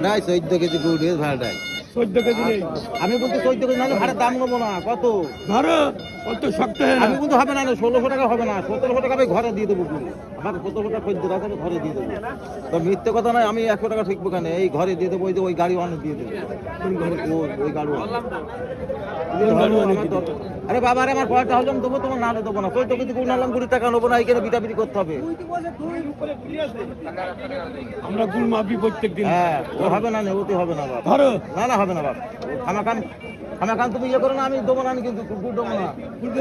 ভাড়ায় চোদ্দ কেজি গুড় দিয়ে ভাড়ায় চোদ্দ কেজি নেই। আমি বলতে চোদ্দ কেজি নাহলে ভাড়ার দাম নেব না কত? ধরো অত শক্ত আমি কিন্তু হবে না ষোলোশো টাকা হবে না সতেরোশো টাকা আমি ঘরে দিয়ে দেবো আমার সতেরোশো টাকা খদ্দের আছে ঘরে দিয়ে দেবো। তো মিথ্যে কথা নয় আমি একশো টাকা ঠিকবো কেন এই ঘরে দিয়ে দেবো ওই যে ওই গাড়ি অনেক দিয়ে দেবো। ওই- ওই গাড়ি আরে বাবা আরে আমার পয়সা হলে আমি দেবো তোমার না দেবো না। চোদ্দ কেজি গুড় নালাম কুড়ি টাকা নেব না এখানে বিটাবিটি করতে হবে। আমরা গুড় মাপি প্রত্যেক দিন হ্যাঁ হবে না নেবতে হবে না বাবা। ধরো। না না হবে না বাবা খামাখান খামাখান তুমি ইয়ে করো না আমি দেবো না আমি কিন্তু গুড় দেবো না। গুড়।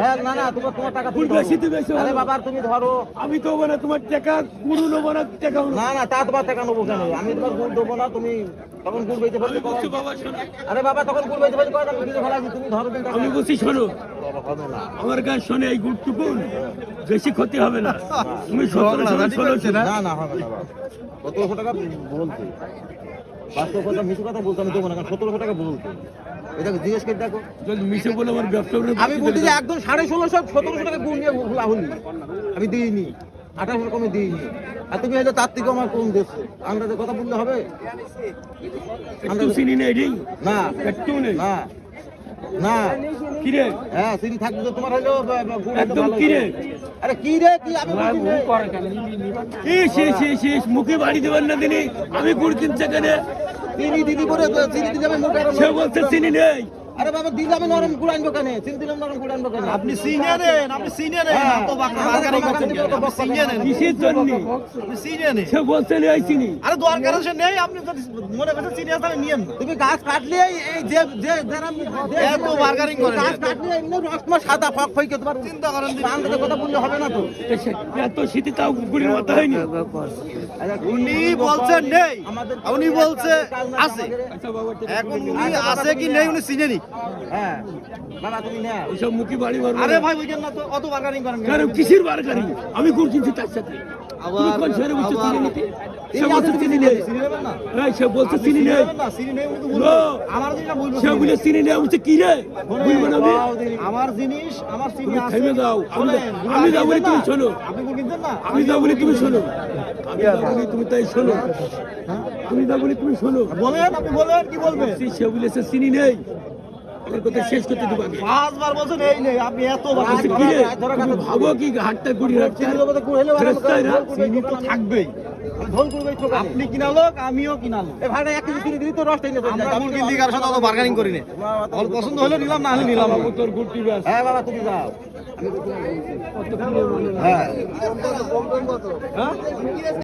হ্যাঁ না না তোমার তোমার টাকা গুড় বেশি তো বেশি আরে বাবা তুমি ধরো। আমি তো না তোমার টাকা গুরু নেব না টাকা না না তা তোমার টাকা নেব কেন? আমি তোমার গুড় দেবো না তুমি তখন গুড় বেঁচে ফেলতে শোনো। আরে বাবা তখন গুড় বেঁচে ফেলতে আমি কিনে ফেলাছি তুমি ধরো আমি বলছি শোনো। বাবা, হবে না। আমার কাছে শোনে এই গুড়টুকুন বেশি ক্ষতি হবে না। তুমি সতেরোশো ষোলোশো। না। না হবে না বাবা। সতেরোশো টাকা বলতে বাস্তব কথা মিশু কথা বলতে আমি দেবো না কারণ সতেরোশো টাকা বলতো এটা জিজ্ঞেস করে দেখো। মিশে বলে আমার ব্যবসা আমি বলছি যে একদম সাড়ে ষোলোশো সতেরোশো টাকা গুণ নিয়ে হুলাহুলি আমি দিইনি আঠারোশো কমে দিইনি। আর তুমি হয়তো তার থেকে আমার কম দিচ্ছ আন্দাজে কথা বললে হবে? না। একটু নেই। না। না। কিরে? হ্যাঁ চিনি থাকবে তো তোমার হলো একদম কি রে? আরে কি রে কি আমি রে। ইস ইস ইস ইস মুখে বাড়ি দেবেন না দিনি আমি গুড় কিনছে কেন? তিনি দিদি করে চিনি দিদি যাবে সে বলছে চিনি নেই। আরে বাবা দিদি আমি নরম গুড় আনব কেন? দিলাম নরম গুড় আনব কেন? আপনি সিনিয়র নেন আপনি সিনিয়র নেন হ্যাঁ। তো বারগারি করছেন আপনি সিনিয়র নেন কিসের জন্য? আপনি সিনিয়র নেন সে বলছে নেই চিনি আরে দরকার আছে নেই আপনি যদি মনে করছেন সিনিয়র তাহলে নিয়েন তুমি গাছ কাটলে এই- যে যে যারা এত bargaining করেন। গাছ কাটলে এমনি রসমা সাদা ফক ফইকে তোমার চিন্তা করেন কথা বললে হবে না তো। এত শীতে তাও গুড়ির মাথা হয়নি। উনি বলছেন নেই। উনি বলছে আছে। এখন উনি আছে কি নেই উনি চিনেনি হ্যাঁ। বাবা তুমি না ওসব মুখে বাড়ি মারবো আরে ভাই বুঝেন না তো অত বার্গারিং করেন কারণ কিসের বার আমি গুড় কিনছি তার সাথে? আবার- কোন ছেড়ে বুঝছ চিনি নিতে? সে বলছে চিনি নেই। না। সে বলছে চিনি চিনি নেই। চিনি নেই উনি তো লো। বলবেন। আমার জিনিসটা বলব সে বলে চিনি নেই বলছে কি রে? বুঝব না আমার জিনিস আমার চিনি আছে। থেমে দাও আমি যা বলি তুমি শোনো। আপনি গুড় কিনছেন না? আমি যা বলি তুমি শোনো। আমি যা বলি তুমি তাই শোনো। তুমি যা বলি তুমি শোনো। বলেন আপনি বলেন কি বলবেন সে বলেছে চিনি নেই। আমার কথা শেষ করতে দেবো আগে পাঁচবার বলছেন এই নেই আপনি এত বলছে, কি ভাবো কি হাটটা রাখতে চিনি তো থাকবেই। আপনি কিনা লোক আমিও কিনা লোক। এক দিলি তো সাথে অত করি না আমার পছন্দ হলে নিলাম না হলে নিলাম তোর গুড়টি ব্যাস। হ্যাঁ বাবা তুমি যাও। আমি তো তোমার বলছি। হ্যাঁ।